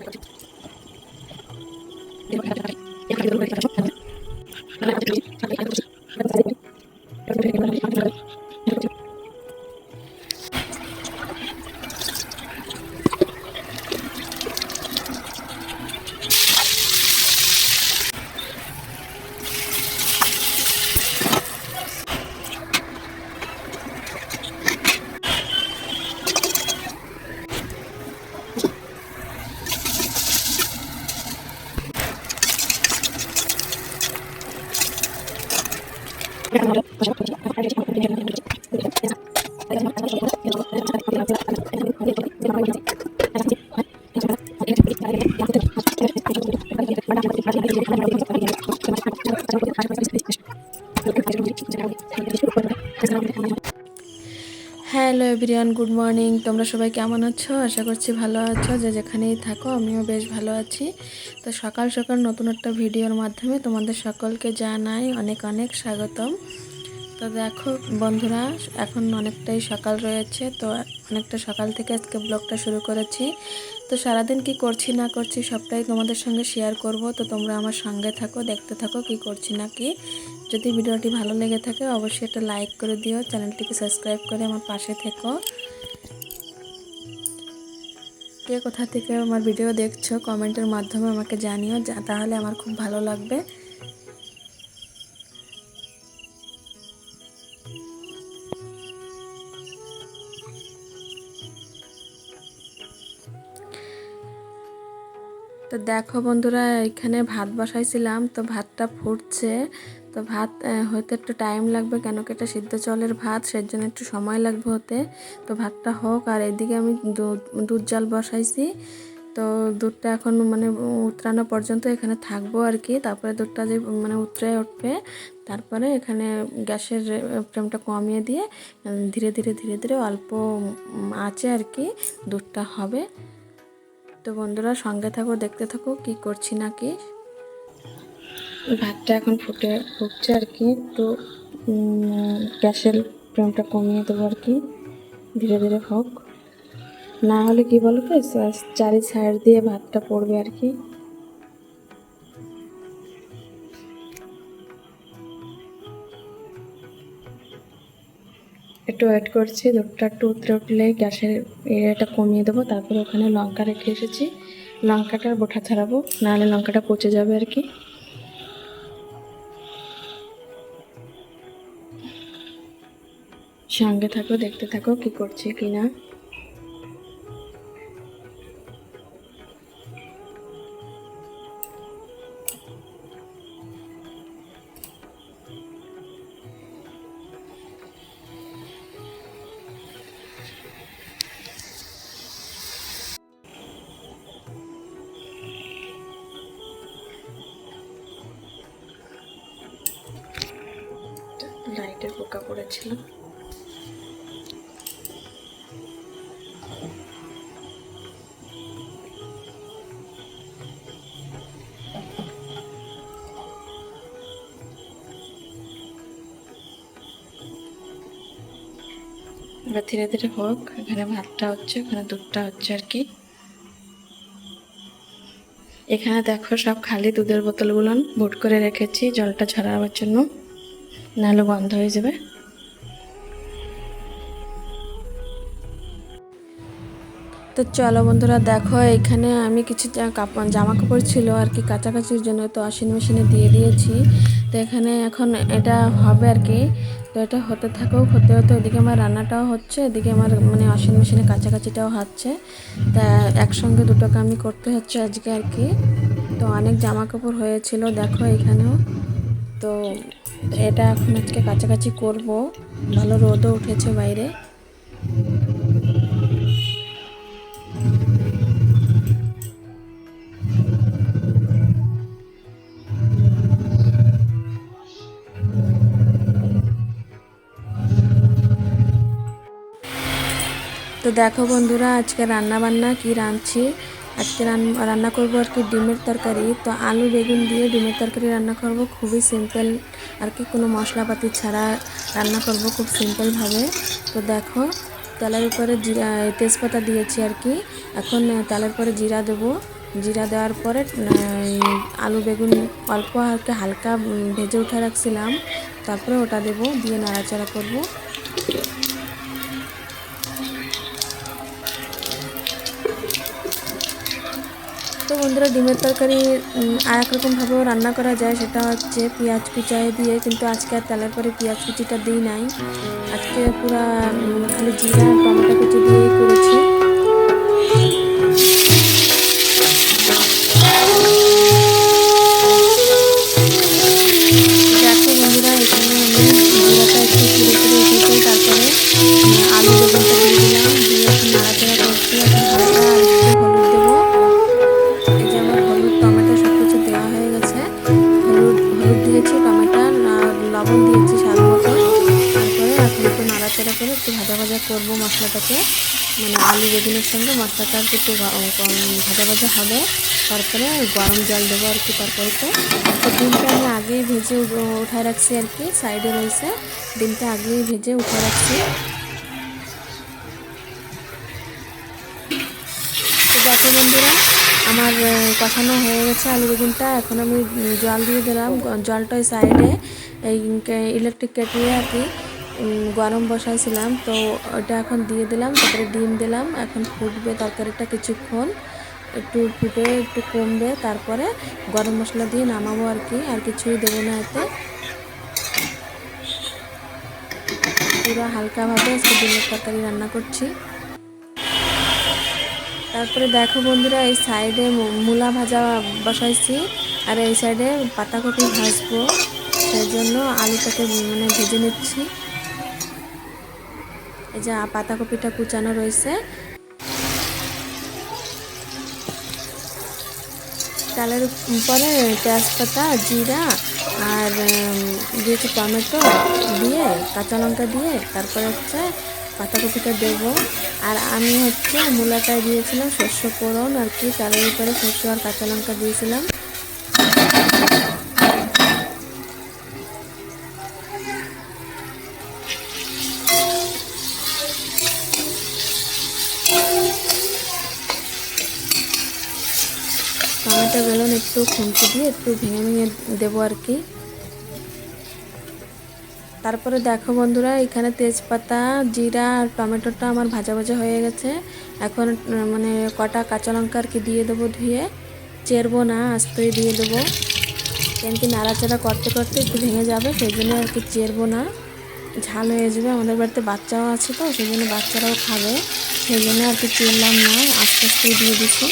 Gracias. Hello everyone, good morning. তোমরা সবাই কেমন আছো? আশা করছি ভালো আছো। যে যেখানেই থাকো, আমিও বেশ ভালো আছি। তো সকাল সকাল নতুন একটা ভিডিওর মাধ্যমে তোমাদের সকলকে জানাই অনেক অনেক স্বাগতম। তো দেখো বন্ধুরা, এখন অনেকটাই সকাল রয়েছে, তো অনেকটা সকাল থেকে আজকে ব্লগটা শুরু করেছি। তো সারাদিন কি করছি, না করছি সবটাই তোমাদের সঙ্গে শেয়ার করব। তো তোমরা আমার সঙ্গে থাকো, দেখতে থাকো কি করছি, না কি। যদি ভিডিওটি ভালো লেগে থাকে অবশ্যই একটা লাইক করে দিও, চ্যানেলটিকে সাবস্ক্রাইব করে আমার পাশে থেকো। কে কোথা থেকে আমার ভিডিও দেখছ কমেন্টের মাধ্যমে আমাকে জানিও তাহলে আমার খুব ভালো লাগবে। তো দেখো বন্ধুরা, এখানে ভাত বসাইছিলাম, তো ভাতটা ফুটছে। তো ভাত হতে একটু টাইম লাগবে কেন কি এটা সিদ্ধ চাউলের ভাত সের জন্য একটু সময় লাগবে হতে। তো ভাতটা হোক, আর এদিকে আমি দুধ দুধ জাল বসাইছি। তো দুধটা এখন মানে উতরানো পর্যন্ত এখানে থাকব আর কি। তারপরে দুধটা যে মানে উতরে উঠবে, তারপরে এখানে গ্যাসের ফ্লেমটা কমিয়ে দিয়ে, ধীরে ধীরে ধীরে ধীরে অল্প আঁচে আর কি, দুধটা হবে। তো বন্ধুরা, সঙ্গে থাকো, দেখতে থাকো, কি করছি না কি ভাতটা এখন ফুটে ফুটছে আর কি একটু গ্যাসের ফ্লেমটা কমিয়ে দেবো আর কি, ধীরে ধীরে হোক। না হলে কি বলো তো চারি সাইড দিয়ে ভাতটা পড়বে আর কি। একটু ওয়েট করছি, দুধটা একটু উতরে উঠলে গ্যাসের এরিয়াটা কমিয়ে দেবো, তারপরে ওখানে লঙ্কা রেখে এসেছি। লঙ্কাটার বোঠা ছাড়াবো, নাহলে লঙ্কাটা পচে যাবে আর কি। সঙ্গে থাকো, দেখতে থাকো কি করছে কি না লাইটের পোকা পড়েছিল। এবার ধীরে ধীরে হোক, এখানে ভাতটা হচ্ছে, এখানে দুধটা হচ্ছে আর কি। এখানে দেখো সব খালি দুধের বোতলগুলো ভোট করে রেখেছি জলটা ঝরাবার জন্য। নাহলে বন্ধ হয়ে যাবে। তো চলো বন্ধুরা, দেখো, এখানে আমি কিছু কাপড় জামা কাপড় ছিল আর কি, কাছাকাছির জন্য তো ওয়াশিং মেশিনে দিয়ে দিয়েছি। তো এখানে এখন এটা হবে আর কি। তো এটা হতে থাকুক, হতে হতে ওদিকে আমার রান্নাটাও হচ্ছে, এদিকে আমার মানে ওয়াশিং মেশিনে কাছাকাছিটাও হচ্ছে। তা একসঙ্গে দুটো কামই করতে হচ্ছে আজকে আর কি। তো অনেক জামা কাপড় হয়েছিল, দেখো এখানেও। তো এটা এখন আজকে কাছাকাছি করব। ভালো রোদও উঠেছে বাইরে। তো দেখো বন্ধুরা আজকে রান্না বান্না কি রাঁধছি? আজকে রান- রান্না করব আর কি ডিমের তরকারি। তো আলু, বেগুন দিয়ে ডিমের তরকারি রান্না করব। খুবই সিম্পল আর কি কোনো মশলাপাতি ছাড়া রান্না করব খুব সিম্পলভাবে তো দেখো, তেলের উপরে জিরা, তেজপাতা দিয়েছি আর কি। এখন তেলের পরে জিরা দেবো। জিরা দেওয়ার পরে আলু, বেগুন অল্প হালকা হালকা ভেজে উঠে রাখছিলাম। তারপরে ওটা দেবো, দিয়ে নাড়াচাড়া করব। তো বন্ধুরা ডিমের তরকারি আর এক রকমভাবেও রান্না করা যায়, সেটা হচ্ছে পেঁয়াজ কুচাই দিয়ে, কিন্তু আজকে আর তেলের পরে পেঁয়াজ কুচিটা দিই নাই। আজকে পুরো খালি জিরা টমেটো কুচি দিয়েই করেছি। করব মশলাটাকে। মানে আলু বেগুনের সঙ্গে মশলাটা আর একটু ভাজা ভাজা হবে। তারপরে গরম জল দেবো আর কি তরকারিতে তো। ডিমটা আমি আগেই ভেজে উঠায় রাখছি আর কি, সাইডে রয়েছে। ডিমটা আগেই ভেজে উঠে রাখছি। বন্ধুরা, আমার কষানো হয়ে গেছে আলু বেগুনটা। এখন আমি জল দিয়ে দিলাম। জলটা সাইডে, এই ইলেকট্রিক কেটলি আর কি গরম বসাইছিলাম, তো ওটা এখন দিয়ে দিলাম, তারপরে ডিম দিলাম, এখন ফুটবে তরকারিটা কিছুক্ষণ, একটু ফুটে, একটু কমবে, তারপরে গরম মশলা দিয়ে নামাবো আর কি, আর কিছুই দেবো না এতে। পুরো হালকাভাবে আজকে ডিমের তরকারি রান্না করছি। তারপরে দেখো বন্ধুরা, এই সাইডে মূলা ভাজা বসাইছি, আর এই সাইডে পাতাকপি ভাজবো, সেই জন্য আলুটাকে মানে ভেজে নিচ্ছি। যে পাতাকপিটা কুচানো রয়েছে। চালের পরে তেজপাতা, জিরা আর দিয়েছি টমেটো দিয়ে, কাঁচা লঙ্কা দিয়ে তারপরে হচ্ছে পাতাকপিটা দেবো। আর আমি হচ্ছে মূলাটায় দিয়েছিলাম শস্য ফোড়ন আর কি চালের উপরে শস্য আর কাঁচা লঙ্কা দিয়েছিলাম। টমেটো, বেলুন একটু খুন্তি দিয়ে একটু ভেঙে ভেঙে দেবো আর কি। তারপরে দেখো বন্ধুরা, এখানে তেজপাতা, জিরা আর টমেটোটা আমার ভাজা ভাজা হয়ে গেছে। এখন মানে কটা কাঁচা লঙ্কা আর কি দিয়ে দেবো ধুয়ে? চেরবো না, আস্তেই দিয়ে দেবো। কেন কি নাড়াচাড়া করতে করতে একটু ভেঙে যাবে, সেই জন্য আর কি চেরবো না। ঝাল হয়ে যাবে, আমাদের বাড়িতে বাচ্চাও আছে তো, সেই জন্য বাচ্চারাও খাবে। সেই জন্য আর কি চিনলাম না, আস্তে আস্তে দিয়ে দিচ্ছি।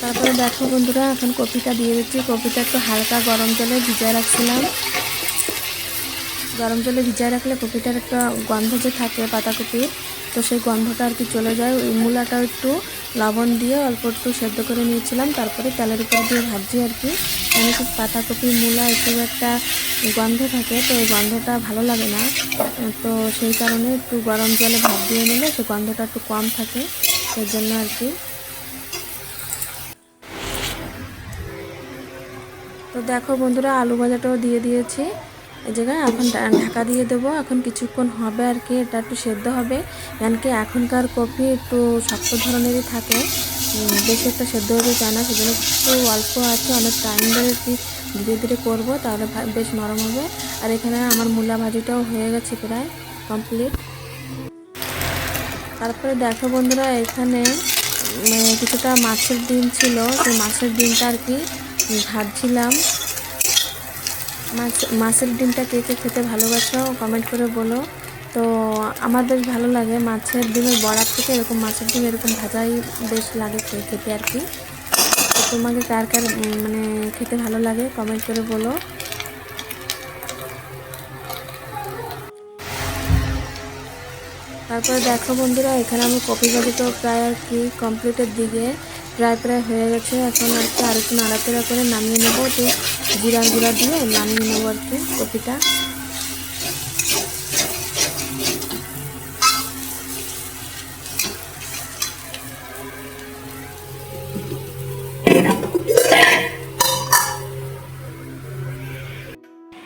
তারপরে দেখো বন্ধুরা, এখন কপিটা দিয়ে দিচ্ছি। কপিটা একটু হালকা গরম জলে ভিজায় রাখছিলাম। গরম জলে ভিজায় রাখলে কপিটার একটা গন্ধ যে থাকে পাতাকপির, তো সেই গন্ধটা আর কি চলে যায়। ওই মূলাটাও একটু লবণ দিয়ে অল্প একটু সেদ্ধ করে নিয়েছিলাম। তারপরে তেলের উপর দিয়ে ভাজি আর কি। কেন কি পাতাকপি মূলা একটু একটা গন্ধ থাকে, তো ওই গন্ধটা ভালো লাগে না। তো সেই কারণে একটু গরম জলে ভাত দিয়ে নিলে সেই গন্ধটা একটু কম থাকে, সেই জন্য আর কি। তো দেখো বন্ধুরা, আলু ভাজাটাও দিয়ে দিয়েছি। এই জায়গায় এখন ঢাকা দিয়ে দেবো। এখন কিছুক্ষণ হবে আর কি, এটা একটু সেদ্ধ হবে। কেন কি এখনকার কপি একটু শক্ত ধরনেরই থাকে। বেশি একটা সেদ্ধ হতে চায় না, সেজন্য একটু অল্প আছে, অনেক টাইম ধরে কি ধীরে ধীরে করব, তাহলে বেশ নরম হবে। আর এখানে আমার মূলা ভাজিটাও হয়ে গেছে প্রায় কমপ্লিট তারপরে দেখো বন্ধুরা, এখানে কিছুটা মাছের ডিম ছিল। সেই মাছের ডিমটা আর কি ভাজছিলাম মাছ মাছের ডিমটা কে কে খেতে ভালোবাসো কমেন্ট করে বলো। তো আমার বেশ ভালো লাগে মাছের ডিমের বড়ার থেকে এরকম মাছের ডিম এরকম ভাজাই বেশ লাগে খেতে আর কি। তো তোমাকে কার কার মানে খেতে ভালো লাগে কমেন্ট করে বলো। তারপরে দেখো বন্ধুরা, এখানে আমি কপি ভাজিটাও প্রায় আর কি কমপ্লিটের দিকে। প্রায় প্রায় হয়ে গেছে। এখন আর কি আর একটু নাড়াচাড়া করে নামিয়ে নেব। তো জিরা গুঁড়া দিয়ে নামিয়ে নেব আর কি কপিটা।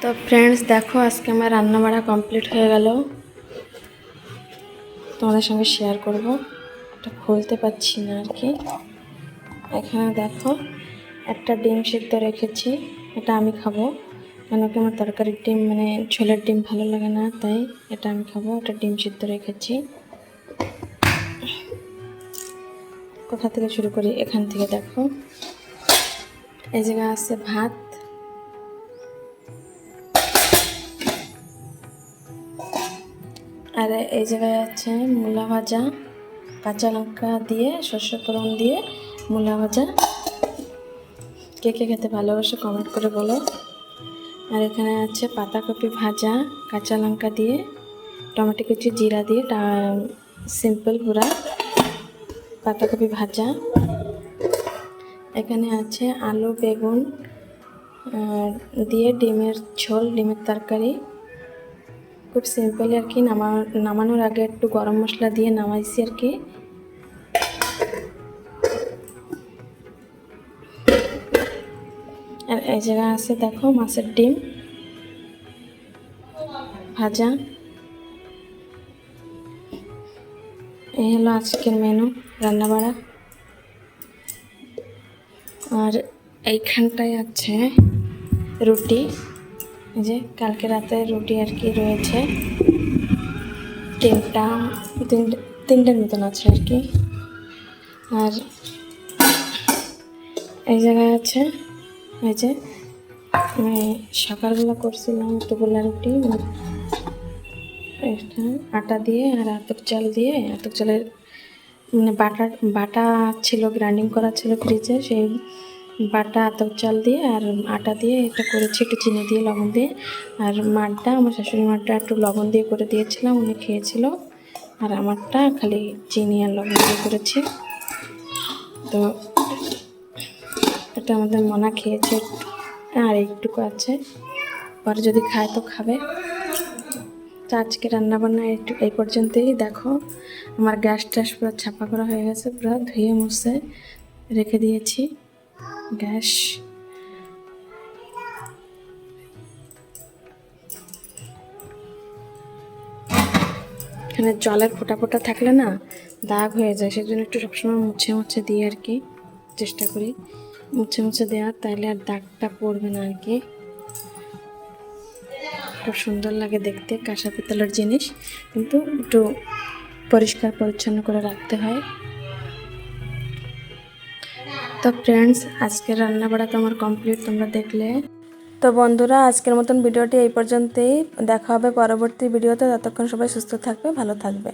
তো ফ্রেন্ডস দেখো আজকে আমার রান্নাবাড়া কমপ্লিট হয়ে গেল। তোমাদের সঙ্গে শেয়ার করব। এটা খুলতে পারছি না আর কি। এখানে দেখো, একটা ডিম সিদ্ধ রেখেছি, এটা আমি খাব। কেন কি আমার তরকারির ডিম মানে ছোলের ডিম ভালো লাগে না, তাই এটা আমি খাব এটা ডিম সিদ্ধ রেখেছি। কোথা থেকে শুরু করি? এখান থেকে দেখো। এই জায়গায় আছে ভাত। আর এই জায়গায় আছে মূলা ভাজা, কাঁচা লঙ্কা দিয়ে, সর্ষে ফোড়ন দিয়ে মূলা ভাজা। কে কে খেতে ভালোবাসে কমেন্ট করে বলো। আর এখানে আছে পাতাকপি ভাজা, কাঁচা লঙ্কা দিয়ে, টমেটো কুচি, জিরা দিয়ে সিম্পল পুরা পাতাকপি ভাজা। এখানে আছে আলু, বেগুন দিয়ে ডিমের ঝোল, ডিমের তরকারি। খুব সিম্পল আর কি, নামা নামানোর আগে একটু গরম মশলা দিয়ে নামাইছি আর কি। এই জায়গায় আছে, দেখো, মাছের ডিম। ভাজা। এই হলো আজকের মেনু রান্নাবাড়া। আর এইখানটায় আছে রুটি। যে, কালকে রাতে রুটি আর কি রয়েছে। তিনটা, তিনটে, তিনটের মতন আছে আর কি। আর এই জায়গায় আছে এই যে, আমি সকালবেলা করছিলাম দুপুরবেলা রুটি এটা আটা দিয়ে আর আতক চাল দিয়ে আতক চালের মানে বাটা বাটা ছিল গ্রাইন্ডিং করা ছিল ফ্রিজে সেই বাটা, আতপ চাল দিয়ে আর আটা দিয়ে এটা করেছি, একটু চিনি দিয়ে, লবণ দিয়ে। আর মাঠটা, আমার শাশুড়ি মাঠটা একটু লবণ দিয়ে করে দিয়েছিলাম, উনি খেয়েছিল। আর আমারটা খালি চিনি আর লবণ দিয়ে করেছি। তো এটা আমাদের মনা খেয়েছে আর একটুকু আছে। পরে যদি খায় তো খাবে। তো আজকে রান্নাবান্না একটু এই পর্যন্তই। দেখো, আমার গ্যাস ট্যাস পুরো ছাপা করা হয়ে গেছে, পুরো ধুয়ে মুছে রেখে দিয়েছি। গ্যাস। এখানে জলের ফোটা ফোটা থাকলে না দাগ হয়ে যায়, সেজন্য একটু সবসময় মুছে মুছে দিই আর কি চেষ্টা করি। মুছে মুছে দেওয়ার তাইলে আর দাগটা পড়বে না আর কি। খুব সুন্দর লাগে দেখতে, কাঁসা পিতলের জিনিস। কিন্তু একটু পরিষ্কার পরিচ্ছন্ন করে রাখতে হয়। তো ফ্রেন্ডস আজকের রান্না বাড়া তো আমার কমপ্লিট তোমরা দেখলে। তো বন্ধুরা, আজকের মতন ভিডিওটি এই পর্যন্তই। দেখা হবে পরবর্তী ভিডিওতে। ততক্ষণ সবাই সুস্থ থাকবে, ভালো থাকবে।